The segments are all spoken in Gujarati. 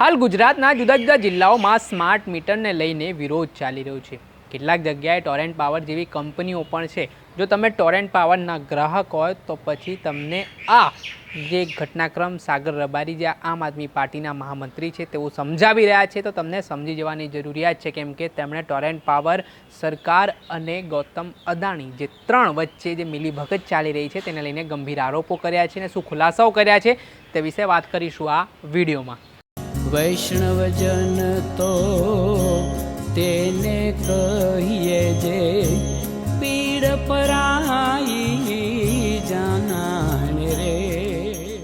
હાલ ગુજરાતના જુદા જુદા જિલ્લાઓમાં સ્માર્ટ મીટરને લઈને વિરોધ ચાલી રહ્યો છે. કેટલાક જગ્યાએ ટોરેન્ટ પાવર જેવી કંપનીઓ પણ છે. જો તમે ટોરેન્ટ પાવરના ગ્રાહક હોય તો પછી તમને આ જે ઘટનાક્રમ સાગર રબારી જે આમ આદમી પાર્ટીના મહામંત્રી છે તેઓ સમજાવી રહ્યા છે. તો તમને સમજી જવાની જરૂરિયાત છે કેમ કે તેમણે ટોરેન્ટ પાવર સરકાર અને ગૌતમ અદાણી જે ત્રણ વચ્ચે જે મિલીભગત ચાલી રહી છે તેને લઈને ગંભીર આરોપો કર્યા છે અને શું ખુલાસાઓ કર્યા છે તે વિશે વાત કરીશું આ વિડીયોમાં. વૈષ્ણવજન તો તેને કહીએ જે પીડ પરાઈ જાનાને રે.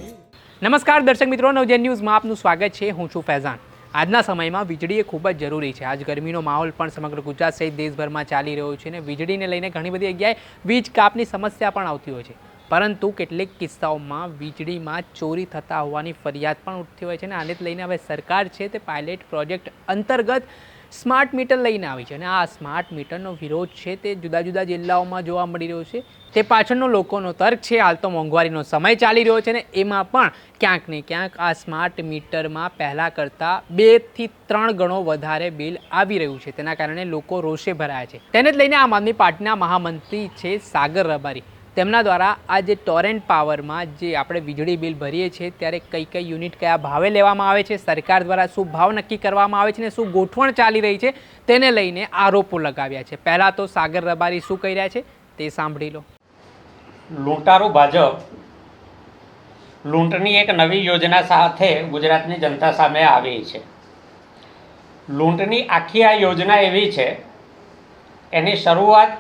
નમસ્કાર દર્શક મિત્રો, નવજન ન્યૂઝમાં આપનું સ્વાગત છે. હું છું ફૈઝાન. આજના સમયમાં વીજળી એ ખૂબ જ જરૂરી છે. આજ ગરમીનો માહોલ પણ સમગ્ર ગુજરાત સહિત દેશભરમાં ચાલી રહ્યો છે અને વીજળીને લઈને ઘણી બધી જગ્યાએ વીજ કાપની સમસ્યા પણ આવતી હોય છે. પરંતુ કેટલીક કિસ્સાઓમાં વીજળીમાં ચોરી થતા હોવાની ફરિયાદ પણ ઉઠતી હોય છે અને આને લઈને હવે સરકાર છે તે પાયલેટ પ્રોજેક્ટ અંતર્ગત સ્માર્ટ મીટર લઈને આવી છે અને આ સ્માર્ટ મીટરનો વિરોધ છે તે જુદા જુદા જિલ્લાઓમાં જોવા મળી રહ્યો છે. તે પાછળનો લોકોનો તર્ક છે, હાલ તો મોંઘવારીનો સમય ચાલી રહ્યો છે ને એમાં પણ ક્યાંક ને ક્યાંક આ સ્માર્ટ મીટરમાં પહેલાં કરતાં બેથી ત્રણ ગણો વધારે બિલ આવી રહ્યું છે. તેના કારણે લોકો રોષે ભરાયા છે. તેને જ લઈને આમ આદમી પાર્ટીના મહામંત્રી છે સાગર રબારી. તેમના દ્વારા આ જે ટોરેન્ટ પાવરમાં જે આપણે વીજળી બિલ ભરીએ છીએ, ત્યારે કઈ કઈ યુનિટ કયા ભાવે લેવામાં આવે છે, સરકાર દ્વારા શું ભાવ નક્કી કરવામાં આવે છે ને શું ગોઠવણ ચાલી રહી છે, તેને લઈને આરોપો લગાવ્યા છે. પહેલાં તો સાગર રબારી શું કહી રહ્યા છે તે સાંભળી લો. લૂંટારો ભાજપ લૂંટની એક નવી યોજના સાથે ગુજરાતની જનતા સામે આવી છે. લૂંટની આખી આ યોજના એવી છે, એની શરૂઆત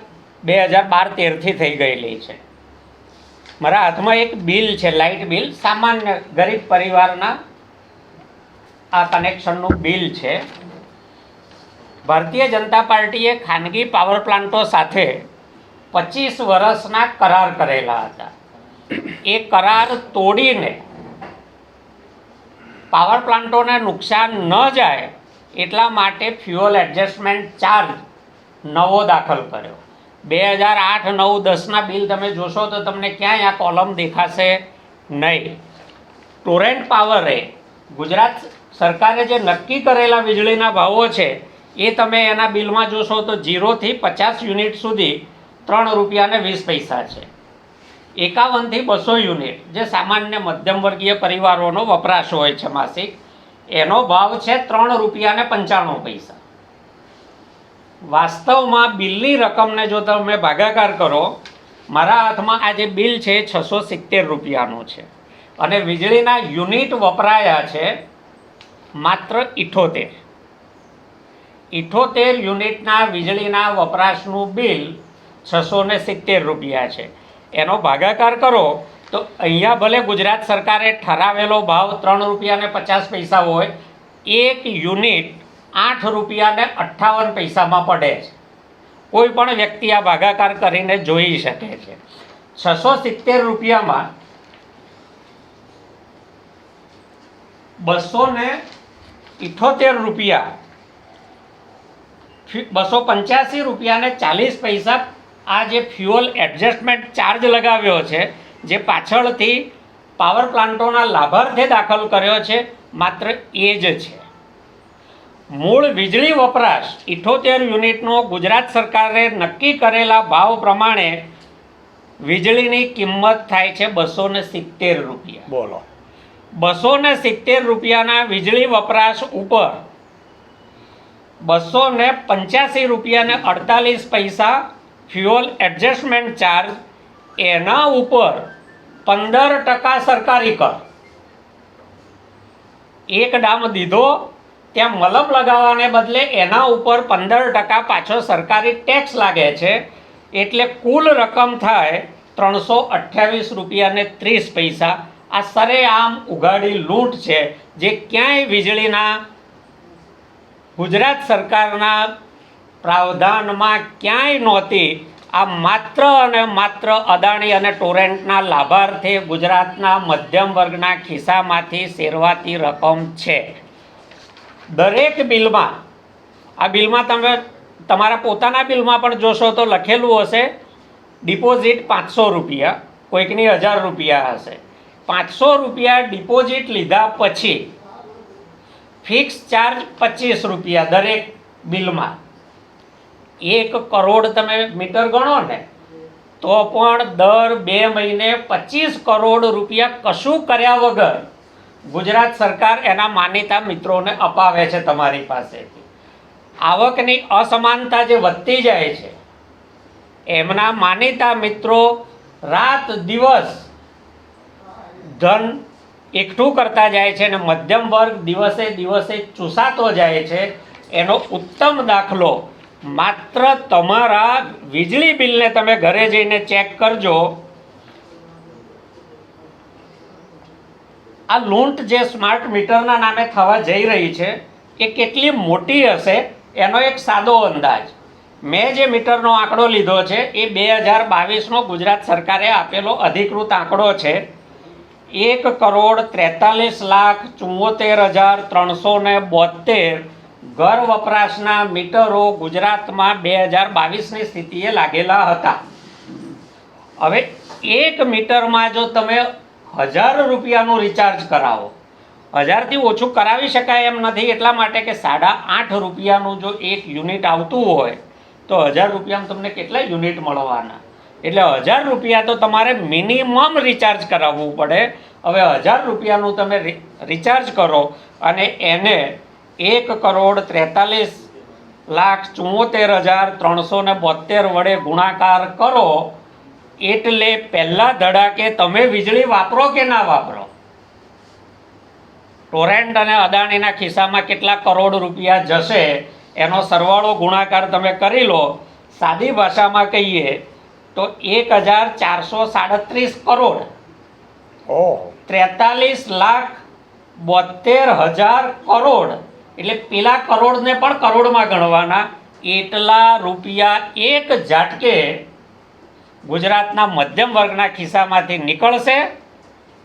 બે હજાર બાર તેરથી થઈ ગયેલી છે. મારા હાથમાં એક બિલ છે, લાઇટ બિલ. સામાન્ય ગરીબ પરિવારના આ કનેક્શનનું બિલ છે. ભારતીય જનતા પાર્ટીએ ખાનગી પાવર પ્લાન્ટો સાથે પચીસ વર્ષના કરાર કરેલા હતા. એ કરાર તોડીને પાવર પ્લાન્ટોને નુકસાન ન જાય એટલા માટે ફ્યુઅલ એડજસ્ટમેન્ટ ચાર્જ નવો દાખલ કર્યો. બે હજાર આઠ, નવ, દસના બિલ તમે જોશો તો તમને ક્યાંય આ કોલમ દેખાશે નહીં. ટોરેન્ટ પાવરે ગુજરાત સરકારે જે નક્કી કરેલા વીજળીના ભાવો છે, એ તમે એના બિલમાં જોશો તો જીરોથી પચાસ યુનિટ સુધી ત્રણ રૂપિયાને વીસ પૈસા છે. એકાવનથી બસો યુનિટ, જે સામાન્ય મધ્યમ વર્ગીય પરિવારોનો વપરાશ હોય છે માસિક, એનો ભાવ છે ત્રણ રૂપિયાને પંચાણું પૈસા. વાસ્તવમાં બિલની રકમને જો તમે ભાગાકાર કરો, મારા હાથમાં આ જે બિલ છે છસો સિત્તેર રૂપિયાનું છે. અને વીજળીના યુનિટ વપરાયા છે માત્ર ઇઠોતેર. ઇઠોતેર યુનિટના વીજળીના વપરાશનું બિલ છસો ને સિત્તેર રૂપિયા છે. એનો ભાગાકાર કરો તો અહીંયા ભલે ગુજરાત સરકારે ઠરાવેલો ભાવ ત્રણ રૂપિયા ને પચાસ પૈસા હોય, એક યુનિટ આઠ રૂપિયાને અઠ્ઠાવન પૈસામાં પડે છે. કોઈ પણ વ્યક્તિ આ ભાગાકાર કરીને જોઈ શકે છે. છસો સિત્તેર રૂપિયામાં બસો ને ઇઠોતેર રૂપિયા બસો પંચ્યાસી રૂપિયાને ચાલીસ પૈસા આ જે ફ્યુઅલ એડજસ્ટમેન્ટ ચાર્જ લગાવ્યો છે, જે પાછળથી પાવર પ્લાન્ટોના લાભાર્થે દાખલ કર્યો છે, માત્ર એ જ છે. મૂળ વીજળી વપરાશ ઇઠોતેર યુનિટનો ગુજરાત સરકારે નક્કી કરેલા ભાવ પ્રમાણે વીજળીની કિંમત થાય છે બસો ને સિત્તેર રૂપિયા. બોલો. બસો ને સિત્તેર રૂપિયાના વીજળી વપરાશ ઉપર બસો ને પંચ્યાસી રૂપિયા ને અડતાલીસ પૈસા ફ્યુઅલ એડજસ્ટમેન્ટ ચાર્જ એના ઉપર પંદર ટકા સરકારી કર. એક ડામ દીધો ત્યાં મલમ લગાવવાને બદલે એના ઉપર પંદર ટકા પાછો સરકારી ટેક્સ લાગે છે. એટલે કુલ રકમ થાય ત્રણસો અઠ્યાવીસ રૂપિયાને ત્રીસ પૈસા. આ સરેઆમ ઉઘાડી લૂંટ છે. જે ક્યાંય વીજળીના ગુજરાત સરકારના પ્રાવધાનમાં ક્યાંય નહોતી. આ માત્ર અને માત્ર અદાણી અને ટોરેન્ટના લાભાર્થે ગુજરાતના મધ્યમ વર્ગના ખિસ્સામાંથી શેરવાતી રકમ છે. દરેક બિલમાં, આ બિલમાં તમે તમારા પોતાના બિલમાં પણ જોશો તો લખેલું હશે, ડિપોઝિટ પાંચસો રૂપિયા, કોઈકની હજાર રૂપિયા હશે. પાંચસો રૂપિયા ડિપોઝિટ લીધા પછી, ફિક્સ ચાર્જ પચીસ રૂપિયા દરેક બિલમાં. એક કરોડ તમે મીટર ગણો ને, તો પણ દર બે મહિને પચીસ કરોડ રૂપિયા કશું કર્યા વગર ગુજરાત સરકાર એના માનીતા મિત્રોને અપાવે છે તમારી પાસેથી. આવકની અસમાનતા જે વધતી જાય છે, એમના માનીતા મિત્રો રાત દિવસ ધન એકઠું કરતા જાય છે અને મધ્યમ વર્ગ દિવસે દિવસે ચૂસાતો જાય છે, એનો ઉત્તમ દાખલો માત્ર તમારા વીજળી બિલને તમે ઘરે જઈને ચેક કરજો આ લૂંટ જે સ્માર્ટ મીટરના નામે થવા જઈ રહી છે, એ કેટલી મોટી હશે, એનો એક સાદો અંદાજ. મેં જે મીટરનો આંકડો લીધો છે, એ બે હજાર બાવીસનો ગુજરાત સરકારે આપેલો અધિકૃત આંકડો છે. એક કરોડ ત્રેતાલીસ લાખ ચુમ્મોતેર હજાર ત્રણસો ને બોતેર ઘર વપરાશના મીટરો ગુજરાતમાં બે હજાર બાવીસની સ્થિતિએ લાગેલા હતા. હવે એક મીટરમાં જો તમે હજાર રૂપિયાનું રિચાર્જ કરાવો. હજારથી ઓછું કરાવી શકાય એમ નથી, એટલા માટે કે સાડા આઠ રૂપિયાનું જો એક યુનિટ આવતું હોય, તો હજાર રૂપિયામાં તમને કેટલા યુનિટ મળવાના? એટલે હજાર રૂપિયા તો તમારે મિનિમમ રિચાર્જ કરાવવું પડે. હવે હજાર રૂપિયાનું તમે રિચાર્જ કરો અને એને એક કરોડ ત્રેતાલીસ લાખ ચુમ્મોતેર હજાર ત્રણસો ને બોતેર વડે ગુણાકાર કરો એટલે પહેલા ધડાકે તમે વીજળી વાપરો કે ના વાપરો? ટોરેન્ટ અને અદાણીના ખિસ્સામાં કેટલા કરોડ રૂપિયા જશે એનો સરવાળો ગુણાકાર તમે કરી લો સાદી ભાષામાં કહીએ તો એક હજાર ચારસો સાડત્રીસ કરોડ. ત્રેતાલીસ લાખ બોતેર હજાર કરોડ. એટલે પેલા કરોડને પણ કરોડમાં ગણવાના. એટલા રૂપિયા એક ઝાટકે ગુજરાતના મધ્યમ વર્ગના ખિસ્સામાંથી નીકળશે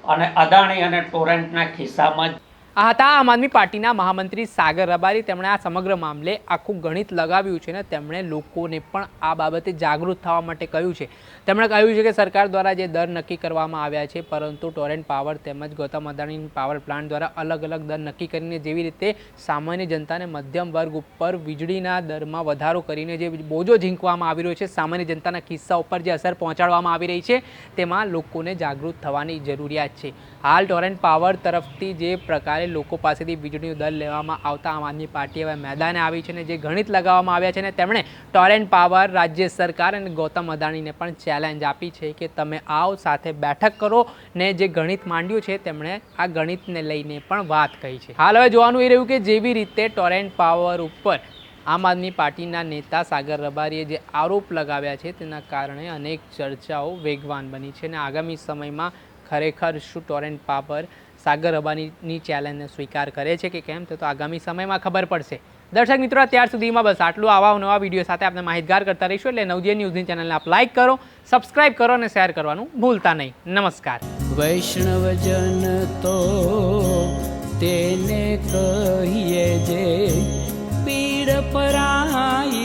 અને અદાણી અને ટોરેન્ટના ખિસ્સામાં આ હતા આમ આદમી પાર્ટીના મહામંત્રી સાગર રબારી તેમણે આ સમગ્ર મામલે આખું ગણિત લગાવ્યું છે ને તેમણે લોકોને પણ આ બાબતે જાગૃત થવા માટે કહ્યું છે. તેમણે કહ્યું છે કે સરકાર દ્વારા જે દર નક્કી કરવામાં આવ્યા છે, પરંતુ ટોરેન્ટ પાવર તેમજ ગૌતમ અદાણી પાવર પ્લાન્ટ દ્વારા અલગ અલગ દર નક્કી કરીને જેવી રીતે સામાન્ય જનતાને મધ્યમ વર્ગ ઉપર વીજળીના દરમાં વધારો કરીને જે બોજો ઝીંકવામાં આવી રહ્યો છે, સામાન્ય જનતાના કિસ્સા ઉપર જે અસર પહોંચાડવામાં આવી રહી છે, તેમાં લોકોને જાગૃત થવાની જરૂરિયાત છે. હાલ ટોરેન્ટ પાવર તરફથી જે પ્રકારે લોકો પાસેથી વીજળીનું દર લેવામાં આવતા આમ આદમી પાર્ટી હવે મેદાને આવી છે ને જે ગણિત લગાવવામાં આવ્યા છે ને તેમણે ટોરેન્ટ પાવર, રાજ્ય સરકાર અને ગૌતમ અદાણીને પણ ચેલેન્જ આપી છે કે તમે આવો, સાથે બેઠક કરો ને જે ગણિત માંડ્યું છે તેમણે આ ગણિતને લઈને પણ વાત કહી છે. હાલ હવે જોવાનું એ રહ્યું કે જેવી રીતે ટોરેન્ટ પાવર ઉપર આમ આદમી પાર્ટીના નેતા સાગર રબારીએ જે આરોપ લગાવ્યા છે તેના કારણે અનેક ચર્ચાઓ વેગવાન બની છે અને આગામી સમયમાં ખરેખર શું ટોરેન્ટ પાવર સાગર અબાનીની ચેલેન્જને સ્વીકાર કરે છે કે કેમ, તો આગામી સમયમાં ખબર પડશે. દર્શક મિત્રો, અત્યાર સુધીમાં બસ આટલું. આવા નવા વીડિયો સાથે આપણે માહિતગાર કરતા રહીશું એટલે નવજીએ ન્યૂઝની ચેનલને આપ લાઇક કરો સબસ્ક્રાઇબ કરો અને શેર કરવાનું ભૂલતા નહીં. નમસ્કાર. વૈષ્ણવજન તો તેને કહીએ જે પીડ પરાય